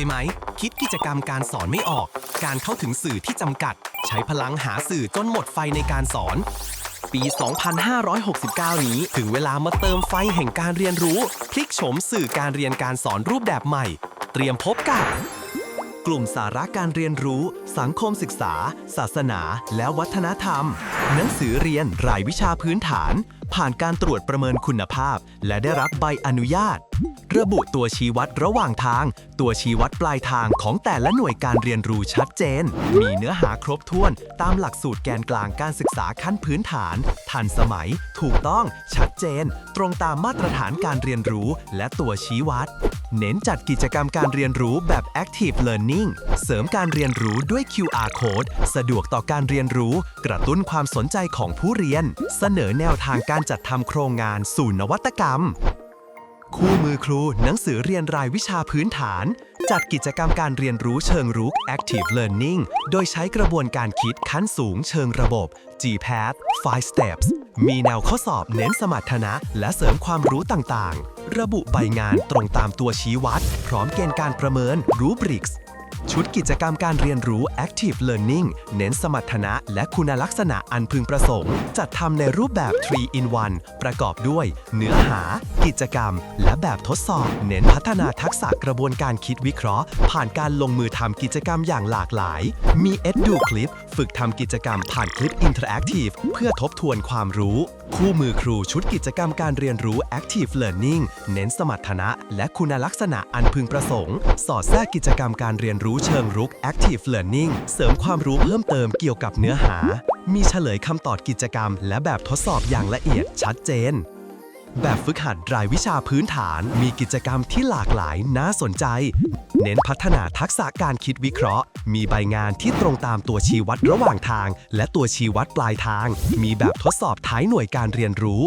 ยไหม คิดกิจกรรมการสอนไม่ออก การเข้าถึงสื่อที่จำกัด ใช้พลังหาสื่อจนหมดไฟในการสอน ปี 2569 นี้ถึงเวลามาเติมไฟแห่งการเรียนรู้ พลิกโฉมสื่อการเรียนการสอนรูปแบบใหม่ เตรียมพบกับ กลุ่มสาระการเรียนรู้ สังคมศึกษา ศาสนา และวัฒนธรรม หนังสือเรียนรายวิชาพื้นฐาน ผ่านการตรวจประเมินคุณภาพ และได้รับใบอนุญาต ระบุตัวชี้วัดระหว่างทาง ตัวชี้วัดปลายทางของแต่ละหน่วยการเรียนรู้ชัดเจน มีเนื้อหาครบถ้วน ตามหลักสูตรแกนกลางการศึกษาขั้นพื้นฐาน ทันสมัย ถูกต้อง ชัดเจน ตรงตามมาตรฐานการเรียนรู้ และตัวชี้วัด เน้นจัดกิจกรรมการเรียนรู้แบบ Active Learning เสริมการเรียนรู้ด้วย QR Code สะดวกต่อการเรียนรู้ กระตุ้นความสนใจของผู้เรียน เสนอแนวทางการจัดทำโครงงานสู่นวัตกรรม คู่มือครูหนังสือเรียนรายวิชาพื้นฐาน จัดกิจกรรมการเรียนรู้เชิงรุก Active Learning โดยใช้กระบวนการคิดขั้นสูงเชิงระบบ GPath 5 Steps มีแนวข้อสอบเน้นสมรรถนะ และเสริมความรู้ต่างๆ ระบุใบงานตรงตามตัวชี้วัด พร้อมเกณฑ์การประเมินรูบริกส์ ชุดกิจกรรมการเรียนรู้ Active Learning เน้นสมรรถนะและคุณลักษณะอันพึงประสงค์ จัดทำในรูปแบบ 3 in 1 ประกอบด้วย เนื้อหา กิจกรรม และแบบทดสอบ เน้นพัฒนาทักษะกระบวนการคิดวิเคราะห์ ผ่านการลงมือทำกิจกรรมอย่างหลากหลาย มี Edu คลิปฝึกทำกิจกรรมผ่านคลิป Interactive เพื่อทบทวนความรู้ คู่มือครูชุดกิจกรรมการเรียนรู้ Active Learning เน้นสมรรถนะ และคุณลักษณะอันพึงประสงค์ สอดแทรกกิจกรรมการเรียนรู้เชิงรุก Active Learning เสริมความรู้เพิ่มเติมเกี่ยวกับเนื้อหา มีเฉลยคำตอบกิจกรรม และแบบทดสอบอย่างละเอียดชัดเจน แบบฝึกหัดรายวิชาพื้นฐาน มีกิจกรรมที่หลากหลายน่าสนใจ เน้นพัฒนาทักษะการคิดวิเคราะห์ มีใบงานที่ตรงตามตัวชี้วัดระหว่างทาง และตัวชี้วัดปลายทาง มีแบบทดสอบท้ายหน่วยการเรียนรู้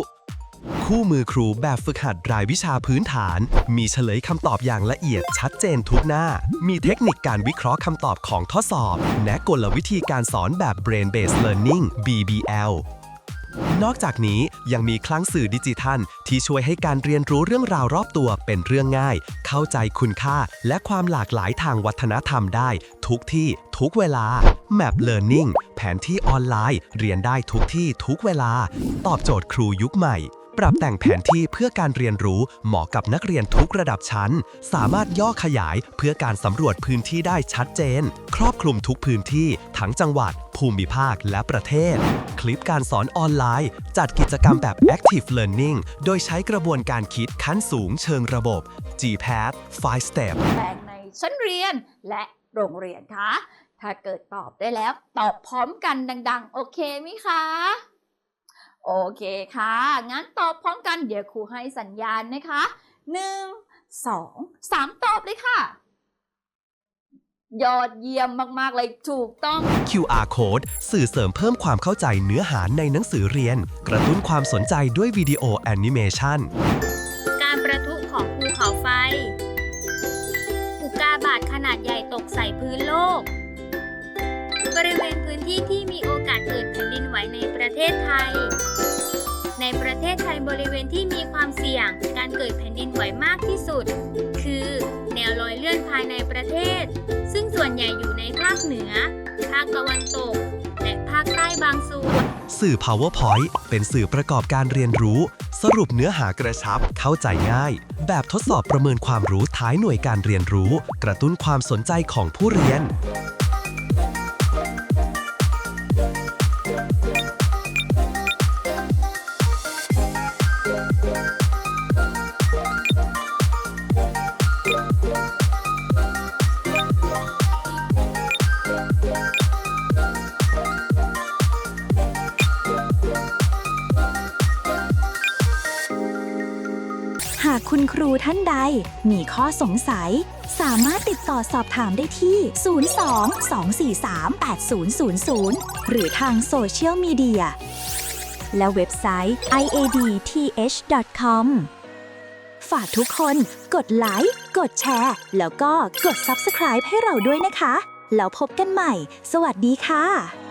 คู่มือครูแบบฝึกหัดรายวิชาพื้นฐาน มีเฉลยคำตอบอย่างละเอียดชัดเจนทุกหน้า มีเทคนิคการวิเคราะห์คำตอบของข้อสอบ และกลวิธีการสอนแบบ Brain Based Learning BBL นอกจากนี้ยังมีคลังสื่อดิจิทัล ที่ช่วยให้การเรียนรู้เรื่องราวรอบตัวเป็นเรื่องง่าย เข้าใจคุณค่าและความหลากหลายทางวัฒนธรรมได้ ทุกที่ทุกเวลา Map Learning แผนที่ออนไลน์ เรียนได้ทุกที่ทุกเวลา ตอบโจทย์ครูยุคใหม่ ปรับแต่งแผนที่เพื่อการเรียนรู้เหมาะกับนักเรียนทุกระดับชั้น สามารถย่อขยายเพื่อการสำรวจพื้นที่ได้ชัดเจน ครอบคลุมทุกพื้นที่ทั้งจังหวัด ภูมิภาคและประเทศ คลิปการสอนออนไลน์ จัดกิจกรรมแบบ Active Learning โดยใช้กระบวนการคิดขั้นสูงเชิงระบบ GPath 5 Step แปลงในชั้นเรียนและโรงเรียนคะ ถ้าเกิดตอบได้แล้ว ตอบพร้อมกันดัง ๆ โอเคไหมคะ โอเคค่ะ งั้นตอบพร้อมกันเดี๋ยวครูให้สัญญาณนะคะหนึ่งสองสามตอบเลยค่ะ ยอดเยี่ยมมาก ๆ เลยถูกต้อง QR Code สื่อเสริมเพิ่มความเข้าใจเนื้อหาในหนังสือเรียน กระตุ้นความสนใจด้วยวิดีโอแอนิเมชันการประทุของภูเขาไฟ อุกกาบาตขนาดใหญ่ตกใส่พื้นโลก บริเวณพื้นที่ที่มีโอกาสเกิดแผ่นดินไหวในประเทศไทย ในประเทศไทยบริเวณที่มีความเสี่ยง การเกิดแผ่นดินไหวมากที่สุด คือ แนวรอยเลื่อนภายในประเทศ ซึ่งส่วนใหญ่อยู่ในภาคเหนือ ภาคตะวันตก และภาคใต้บางส่วน สื่อ PowerPoint เป็นสื่อประกอบการเรียนรู้ สรุปเนื้อหากระชับเข้าใจง่าย แบบทดสอบประเมินความรู้ท้ายหน่วยการเรียนรู้ กระตุ้นความสนใจของผู้เรียน หากคุณครูท่านใดมีข้อสงสัย สามารถติดต่อสอบถามได้ที่ 02-243-8000 หรือทางโซเชียลมีเดีย และเว็บไซต์ iadth.com ฝากทุกคนกดไลค์ กดแชร์ แล้วก็กด Subscribe ให้เราด้วยนะคะ แล้วพบกันใหม่ สวัสดีค่ะ